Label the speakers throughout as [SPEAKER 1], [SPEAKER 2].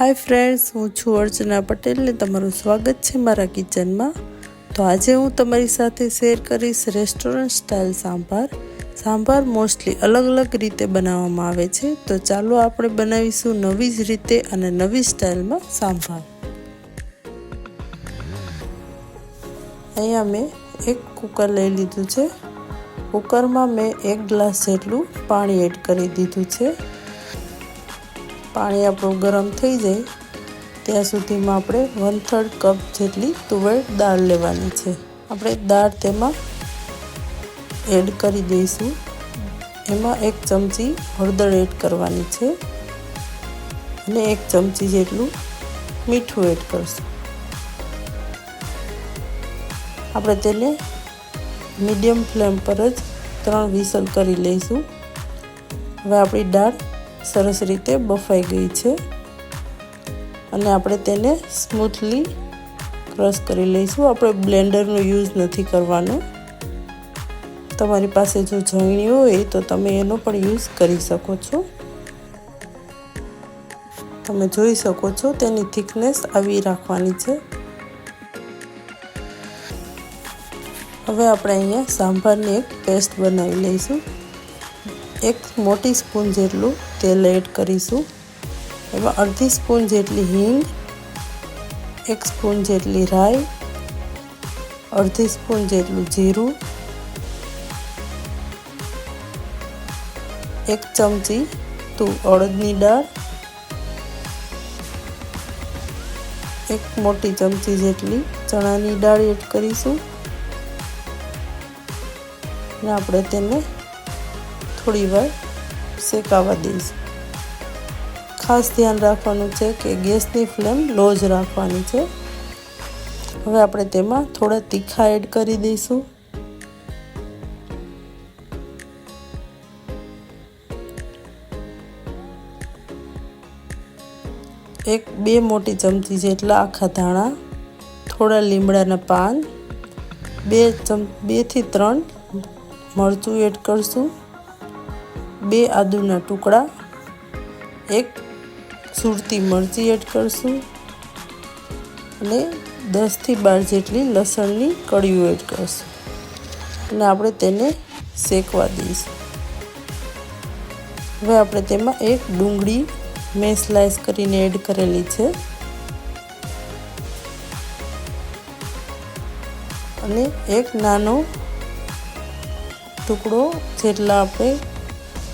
[SPEAKER 1] Hi friends હું છું અર્ચના પટેલને તમારું સ્વાગત છે મારા કિચનમાં. તો આજે હું તમારી સાથે શેર કરીશ restaurant style sambar. Sambar mostly અલગ અલગ રીતે બનાવવામાં આવે છે. તો ચાલો આપણે બનાવીશું નવી જ રીતે અને નવી સ્ટાઇલમાં સાંભાર. અહીંયા મેં એક કુકર લઈ લીધું છે. કુકરમાં મેં એક ગ્લાસ જેટલું પાણી એડ કરી દીધું છે. પાણી આપણું ગરમ થઈ જાય, ત્યાં સુધીમાં આપણે વન થર્ડ કપ જેટલી તુવેર દાળ લેવાની છે. આપણે દાળ તેમાં એડ કરી દઈશું. એમાં એક ચમચી હળદર એડ કરવાની છે અને એક ચમચી જેટલું મીઠું એડ કરશું. આપણે તેને મીડિયમ ફ્લેમ પર જ ત્રણ વિસલ કરી લઈશું. હવે આપણી દાળ સરસ રીતે બફાઈ ગઈ છે. અને આપણે તેને સ્મૂથલી ક્રશ કરી લઈશું. આપણે બ્લેન્ડરનો યુઝ નથી કરવાનો. તમારી પાસે જો જણણી હોય તો તમે એનો પણ યુઝ કરી શકો છો. તમે જોઈ શકો છો તેની થિકનેસ આવી રાખવાની છે. હવે આપણે અહીંયા સાંભારની એક પેસ્ટ બનાવી લઈશું. એક મોટી સ્પૂન જેટલું તેલ એડ કરીશું. એમાં અડધી સ્પૂન જેટલી હિંગ, એક સ્પૂન જેટલી રાઈ, અડધી સ્પૂન જેટલું જીરું, એક ચમચી તું અડદની દાળ, એક મોટી ચમચી જેટલી ચણાની દાળ એડ કરીશું. અને આપણે તેને થોડી વાર શેકાવા દઈશું. ખાસ ધ્યાન રાખવાનું છે કે ગેસની ફ્લેમ લો જ રાખવાની છે. હવે આપણે તેમાં થોડા તીખા એડ કરી દઈશું. એક બે મોટી ચમચી જેટલા આખા ધાણા, થોડા લીમડાના પાન, બે ચમ બેથી ત્રણ મરચું એડ કરશું. બે આદુના ટુકડા, એક સુરતી મરચી એડ કરશું અને દસથી બાર જેટલી લસણની કળીઓ એડ કરશું. અને આપણે તેને શેકવા દઈશું. હવે આપણે તેમાં એક ડુંગળી મેં સ્લાઈસ કરીને એડ કરેલી છે. અને એક નાનો ટુકડો જેટલા આપણે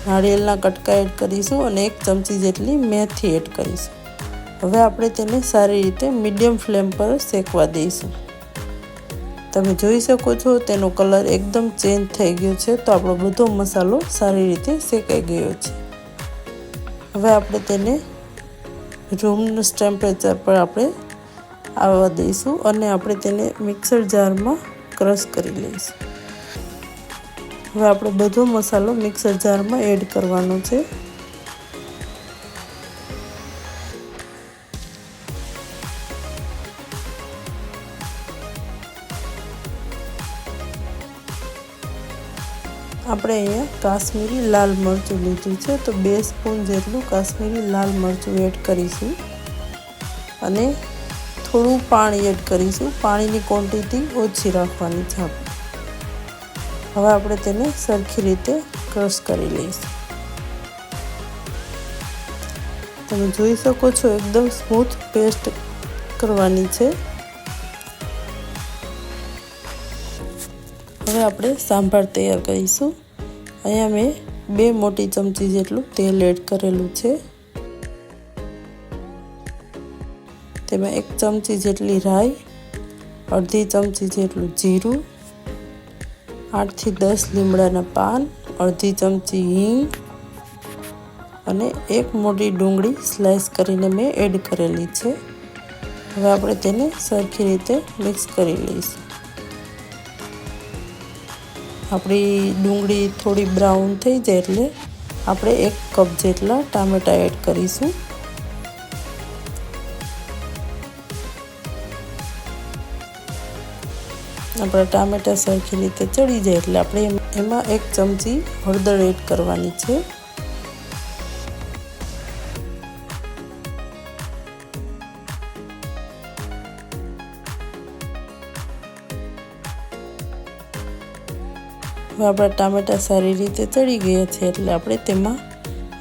[SPEAKER 1] નાળિયેરના કટકા એડ કરીશું અને એક ચમચી જેટલી મેથી એડ કરીશું. હવે આપણે તેને સારી રીતે મીડિયમ ફ્લેમ પર શેકવા દઈશું. તમે જોઈ શકો છો તેનો કલર એકદમ ચેન્જ થઈ ગયો છે તો આપણો બધો મસાલો સારી રીતે શેકાઈ ગયો છે. હવે આપણે તેને રૂમનું ટેમ્પરેચર પર આપણે આવવા દઈશું અને આપણે તેને મિક્સર જારમાં ક્રશ કરી લઈશું. હવે આપણે બધો મસાલો મિક્સર જારમાં એડ કરવાનો છે. આપણે અહીંયા કાશ્મીરી લાલ મરચું લીધું છે, તો બે સ્પૂન જેટલું કાશ્મીરી લાલ મરચું એડ કરીશું. અને થોડું પાણી એડ કરીશું. પાણીની ક્વોન્ટિટી ઓછી રાખવાની છે આપણે. હવે આપણે તેને સરખી રીતે ક્રશ કરી લઈશું. તમે જોઈ શકો છો એકદમ સ્મૂથ પેસ્ટ કરવાની છે. હવે આપણે સાંભાર તૈયાર કરીશું. અહીંયા મેં બે મોટી ચમચી જેટલું તેલ એડ કરેલું છે. તેમાં એક ચમચી જેટલી રાઈ, અડધી ચમચી જેટલું જીરું આઠથી દસ લીમડાના પાન, અડધી ચમચી હિંગ અને એક મોટી ડુંગળી સ્લાઇસ કરીને મેં એડ કરેલી છે. હવે આપણે તેને સરખી રીતે મિક્સ કરી લઈશું. આપણી ડુંગળી થોડી બ્રાઉન થઈ જાય એટલે આપણે એક કપ જેટલા ટામેટાં એડ કરીશું. આપણે ટામેટા સરખી રીતે ચડી જાય એટલે આપણે એમાં એક ચમચી હળદર એડ કરવાની છે. હવે આપણા ટામેટા સારી રીતે ચડી ગયા છે એટલે આપણે તેમાં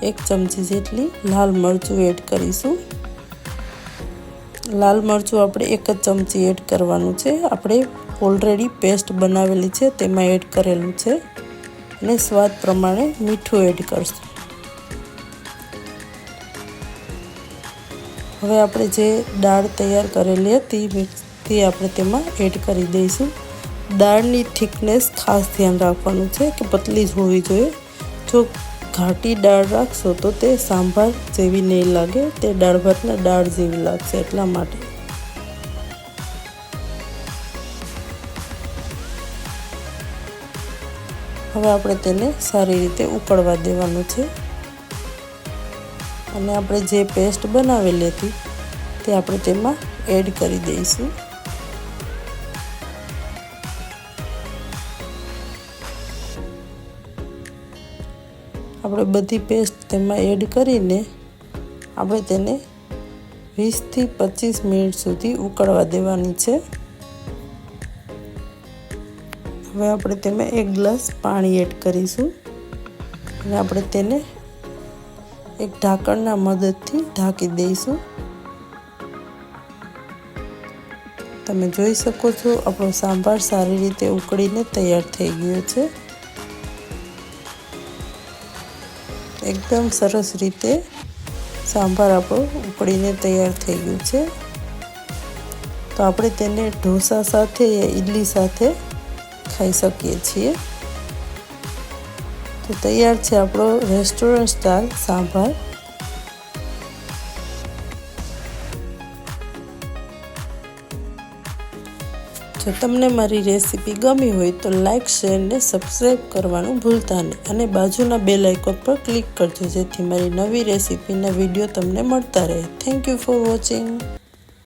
[SPEAKER 1] એક ચમચી જેટલી લાલ મરચું એડ કરીશું. લાલ મરચું આપણે એક જ ચમચી એડ કરવાનું છે. આપણે ઓલરેડી પેસ્ટ બનાવેલી છે, તેમાં એડ કરેલું છે. અને સ્વાદ પ્રમાણે મીઠું એડ કરશું. હવે આપણે જે દાળ તૈયાર કરેલી હતી તે આપણે તેમાં એડ કરી દઈશું. દાળની થિકનેસ ખાસ ધ્યાન રાખવાનું છે કે પતલી જ હોવી જોઈએ. જો ઘાટી દાળ રાખશો તો તે સાંભાર જેવી નહીં લાગે, તે દાળ ભાતના દાળ જેવી લાગશે એટલા માટે. હવે આપણે તેને સારી રીતે ઉકળવા દેવાનું છે. અને આપણે જે પેસ્ટ બનાવેલી હતી, તે આપણે તેમાં એડ કરી દઈશું. આપણે બધી પેસ્ટ તેમાં એડ કરીને આપણે તેને વીસથી પચીસ મિનિટ સુધી ઉકળવા દેવાની છે. હવે આપણે તેમાં એક ગ્લાસ પાણી એડ કરીશું. અને આપણે તેને એક ઢાંકણના મદદથી ઢાંકી દઈશું. તમે જોઈ શકો છો, આપણો સાંભાર સારી રીતે ઉકળીને તૈયાર થઈ ગયો છે. એકદમ સરસ રીતે સાંભાર આપણો ઉકળીને તૈયાર થઈ ગયું છે. તો આપણે તેને ઢોસા સાથે યા ઇડલી સાથે ખાઈ શકીએ છીએ. તો તૈયાર છે આપણો રેસ્ટોરન્ટ સ્ટાઇલ સાંભાર. જો તમને મારી રેસીપી ગમી હોય તો લાઇક, શેર ને સબસ્ક્રાઈબ કરવાનું ભૂલતા નહીં. અને બાજુના બે લાઇકોન પર ક્લિક કરજો જેથી મારી નવી રેસીપીના વીડિયો તમને મળતા રહે. Thank you for watching